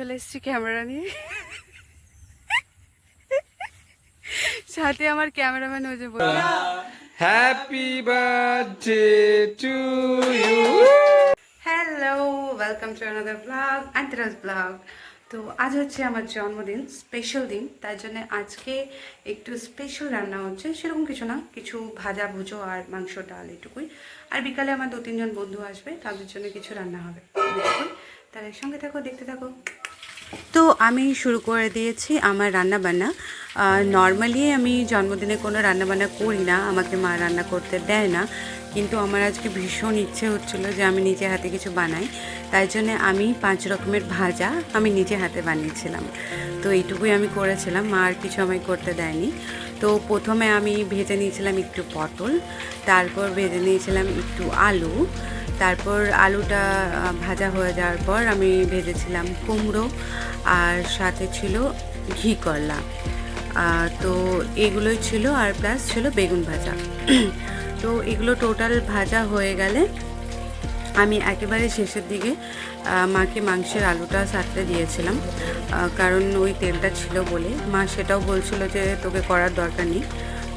চলে এসেছি ক্যামেরা নিয়ে সাথে আমার ক্যামেরাম্যান যে বলল happy birthday to you hello welcome to another blog Antaraj blog তো আজ হচ্ছে আমার জন্মদিন স্পেশাল দিন তার জন্য আজকে একটু স্পেশাল রান্না হচ্ছে। সেরকম কিছু না কিছু ভাজা ভুজো আর মাংস ডাল এটুকুই। আর বিকালে আমার দু তিনজন বন্ধু আসবে তাদের জন্য কিছু রান্না হবে। তাহলে সঙ্গে থাকো দেখতে থাকো। তো আমি শুরু করে দিয়েছি আমার রান্না বান্না নর্মালি আমি জন্মদিনে কোনো রান্না বান্না করি না, আমাকে মা রান্না করতে দেয় না। কিন্তু আমার আজকে ভীষণ ইচ্ছে হচ্ছিল যে আমি নিজে হাতে কিছু বানাই। তাই জন্যে আমি পাঁচ রকমের ভাজা আমি নিজে হাতে বানিয়েছিলাম। তো এইটুকুই আমি করেছিলাম, মা আর কিছু আমায় করতে দেয়নি। তো প্রথমে আমি ভেজে নিয়েছিলাম একটু পটল, তারপর ভেজে নিয়েছিলাম একটু আলু, তারপর আলুটা ভাজা হয়ে যাওয়ার পর আমি ভেজেছিলাম কুমড়ো আর সাথে ছিল ঘি করলা। তো এগুলোই ছিল আর প্লাস ছিল বেগুন ভাজা। তো এগুলো টোটাল ভাজা হয়ে গেলে আমি একেবারে শেষের দিকে মাকে মাংসের আলুটা সারতে দিয়েছিলাম কারণ ওই তেলটা ছিল বলে। মা সেটাও বলছিল যে তোকে করার দরকার নেই,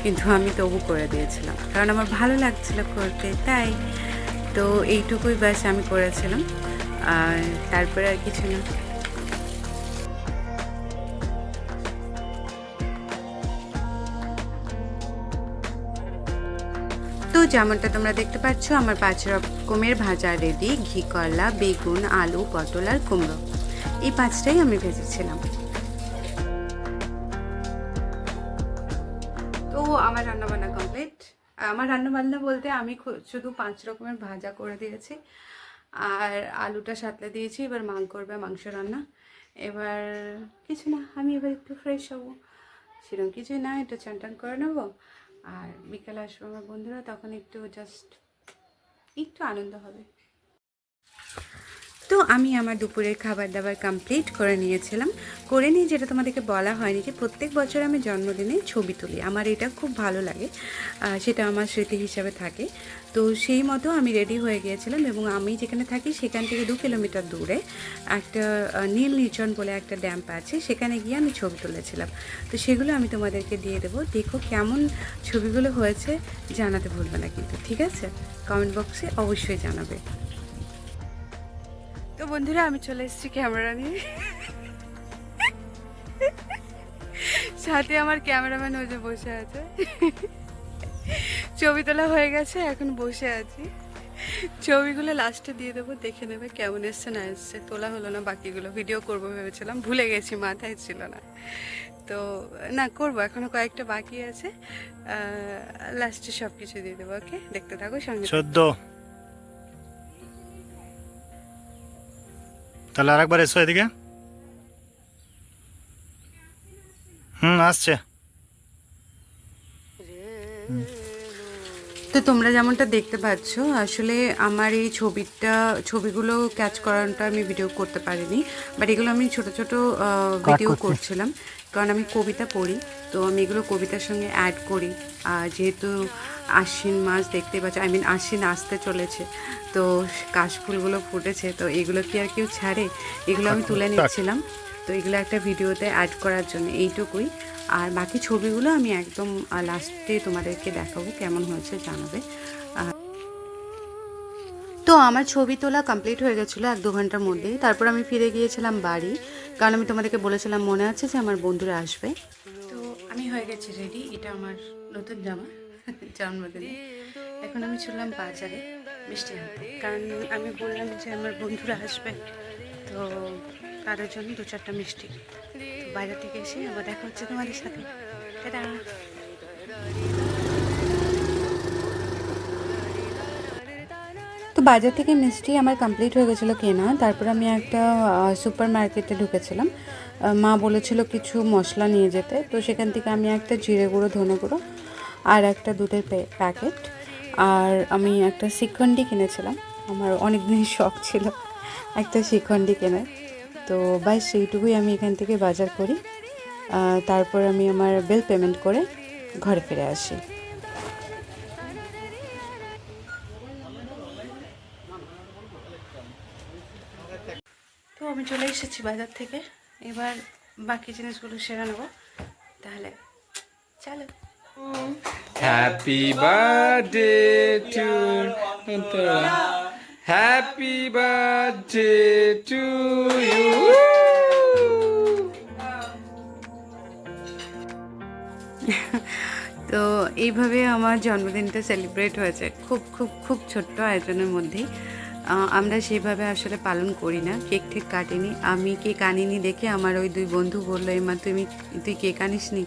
কিন্তু আমি তবু করে দিয়েছিলাম। কারণ আমার ভালো লাগছিল করতে, তাই। তো এইটুকুই ব্যাস আমি করেছিলাম। আর তারপরে আর কিছু না। যেমনটা তোমরা দেখতে পাচ্ছ, আমার পাঁচ রকমের ভাজা রেডি ঘি করলা বেগুন, আলু, পটল আর কুমড়ো। এই পাঁচটাই আমি ভেজেছিলাম। তো আমার রান্নাবান্না কমপ্লিট আমার রান্নাবান্না বলতে আমি শুধু পাঁচ রকমের ভাজা করে দিয়েছি। আর আলুটা সাতলে দিয়েছি, এবার মাং করবে মাংস রান্না। এবার কিছু না, আমি এবার একটু ফ্রেশ হব। সেরকম কিছুই না, একটু চান টান করে নেব। আর বিকালে আসব আমার বন্ধুরা তখন একটু জাস্ট একটু আনন্দ হবে। তো আমি আমার দুপুরের খাবার দাবার কমপ্লিট করে নিয়েছিলাম। করে নিয়ে যেটা তোমাদেরকে বলা হয়নি যে প্রত্যেক বছর আমি জন্মদিনে ছবি তুলি। আমার এটা খুব ভালো লাগে সেটা আমার স্মৃতি হিসাবে থাকে। তো সেই মতো আমি রেডি হয়ে গিয়েছিলাম এবং আমি যেখানে থাকি সেখান থেকে দু কিলোমিটার দূরে একটা নীল নির্জন বলে একটা ড্যাম্প আছে, সেখানে গিয়ে আমি ছবি তুলেছিলাম। তো সেগুলো আমি তোমাদেরকে দিয়ে দেবো। দেখো কেমন ছবিগুলো হয়েছে, জানাতে ভুলবে না কিন্তু, ঠিক আছে? কমেন্ট বক্সে অবশ্যই জানাবে। তো বন্ধুরা, আমি চলে এসেছি ক্যামেরা নিয়ে। সাথে আমার ক্যামেরাম্যান ওই যে বসে আছে। ছবি তোলা হয়ে গেছে, এখন বসে আছি। ছবিগুলো লাস্টে দিয়ে দেবো, দেখে নেবে কেমন এসছে, না এসছে, তোলা হলো না বাকিগুলো। ভিডিও করব ভেবেছিলাম, ভুলে গেছি, মাথায় ছিল না। তো, না, করব, এখনও কয়েকটা বাকি আছে। লাস্টে সব কিছু দিয়ে দেবো ওকে দেখতে থাকো সঙ্গে তাহলে আরেকবার এসো এদিকে। হুম আসছে। তো তোমরা যেমনটা দেখতে পাচ্ছ আসলে আমার এই ছবিটা ছবিগুলো ক্যাচ করানোটা আমি ভিডিও করতে পারিনি বাট এগুলো আমি ছোট ছোট ভিডিও করছিলাম। কারণ আমি কবিতা পড়ি তো আমি এগুলো কবিতার সঙ্গে অ্যাড করি। আর যেহেতু আশ্বিন মাস দেখতে পাচ্ছ আই মিন আশ্বিন আসতে চলেছে তো কাশফুলগুলো ফুটেছে তো এগুলো কি আর কেউ ছাড়ে? এগুলো আমি তুলে নিচ্ছিলাম তো এগুলো একটা ভিডিওতে অ্যাড করার জন্য এইটুকুই। আর বাকি ছবিগুলো আমি একদম লাস্টে তোমাদেরকে দেখাবো কেমন হয়েছে জানাবে। তো আমার ছবি তোলা কমপ্লিট হয়ে গেছিল এক দু ঘণ্টার মধ্যেই তারপর আমি ফিরে গিয়েছিলাম বাড়ি। কারণ আমি তোমাদেরকে বলেছিলাম, মনে আছে যে আমার বন্ধুরা আসবে? তো আমি হয়ে গেছি রেডি এটা আমার নতুন জামা, জন্মদিনে। এখন আমি চললাম বাজারে মিষ্টি আনতে। কারণ আমি বললাম যে আমার বন্ধুরা আসবে, তো তাদের জন্য দু চারটা মিষ্টি। বাইরে থেকে এসে আবার দেখা হচ্ছে তোমাদের সাথে। টাটা! বাজার থেকে মিষ্টি আমার কমপ্লিট হয়ে গেছিল কেনা। তারপর আমি একটা সুপার মার্কেটে ঢুকেছিলাম। মা বলেছিল কিছু মশলা নিয়ে যেতে। তো সেখান থেকে আমি একটা জিরে গুঁড়ো, ধনে গুঁড়ো আর একটা দুধের প্যাকেট আর আমি একটা শিখণ্ডি কিনেছিলাম। আমার অনেক দিনের শখ ছিল একটা শিখণ্ডি কেনার। তো বাস সেইটুকুই আমি এখান থেকে বাজার করি। তারপর আমি আমার বিল পেমেন্ট করে ঘরে ফিরে আসি। আমি চলে এসেছি বাজার থেকে। এবার বাকি জিনিসগুলো সেরে নেব। তাহলে চলো। Happy birthday to happy birthday to you তো এইভাবে আমার জন্মদিনটা সেলিব্রেট হয়েছে। খুব খুব খুব ছোট্ট আয়োজনের মধ্যেই। আমরা সেভাবে আসলে পালন করি না। কেক ঠিক কাটিনি। আমি কেক আনিনি দেখে আমার ওই দুই বন্ধু বলল এমা তুমি, তুই কেক আনিসনি?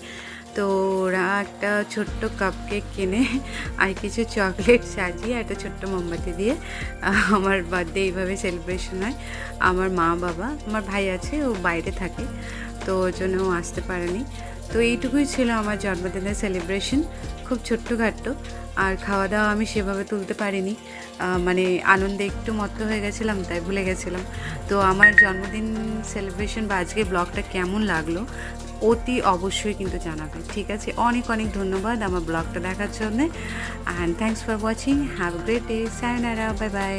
তো ওরা একটা ছোট্ট কাপ কেক কিনে আর কিছু চকলেট সাজিয়ে একটা ছোট্ট মোমবাতি দিয়ে আমার বার্থডে এইভাবে সেলিব্রেশন হয়। আমার মা বাবা, আমার ভাই আছে, ও বাইরে থাকে, তো ওর জন্য ও আসতে পারেনি। তো এইটুকুই ছিল আমার জন্মদিনের সেলিব্রেশন খুব ছোট্টখাট্ট। আর খাওয়া দাওয়া আমি সেভাবে তুলতে পারিনি। মানে আনন্দে একটু মত্ত হয়ে গেছিলাম, তাই ভুলে গেছিলাম। তো আমার জন্মদিন সেলিব্রেশন বা আজকে ব্লগটা কেমন লাগল, অতি অবশ্যই কিন্তু জানাবে। ঠিক আছে? অনেক অনেক ধন্যবাদ আমার ব্লগটা দেখার জন্যে। And thanks for watching have great day sayonara bye bye